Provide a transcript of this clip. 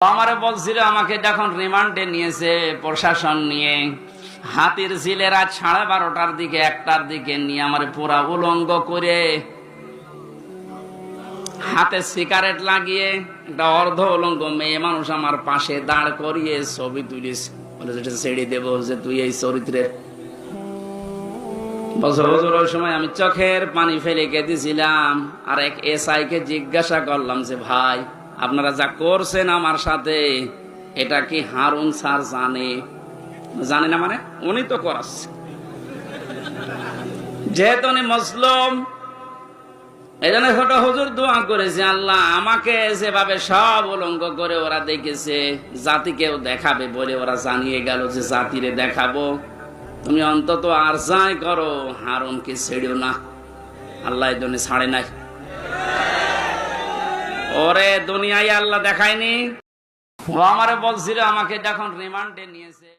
আমারে বলছিল, আমাকে যখন রিমান্ডে নিয়েছে প্রশাসন নিয়ে, হাতির ঝিলের সাড়ে বারোটার দিকে, একটার দিকে নিয়ে আমার পুরা উলঙ্গ করে হাতে সিগারেট লাগিয়ে একটা অর্ধ উলঙ্গ মেয়ে মানুষ আমার পাশে দাঁড় করিয়ে ছবি তুলিস বলে যেটা ছেড়ে দেবো যে তুই এই চরিত্রে। বছর বছর ওই সময় আমি চোখের পানি ফেলে কেঁদেছিলাম আর এক এসআই কে জিজ্ঞাসা করলাম যে, ভাই আপনারা যা করছেন আমার সাথে, এটা কি হারুন স্যার জানে? জানে না মানে? উনি তো করাচ্ছে যেহেতু উনি মুসলিম এই জন্য ছোট হুজুর দোয়া করেছে, আল্লাহ আমাকে যেভাবে সব উলঙ্গ করে ওরা দেখেছে জাতিকেও দেখাবে বলে ওরা জানিয়ে গেল যে জাতিরে দেখাবো। তুমি অন্তত আর যাই করো, হারুনকে ছেড়িও না। আল্লাহ এই জন্য ছাড়ে নাই। ওরে দুনিয়ায় আল্লাহ দেখায়নি। ও আমারে বলছিল আমাকে যখন রিমান্ডে নিয়েছে।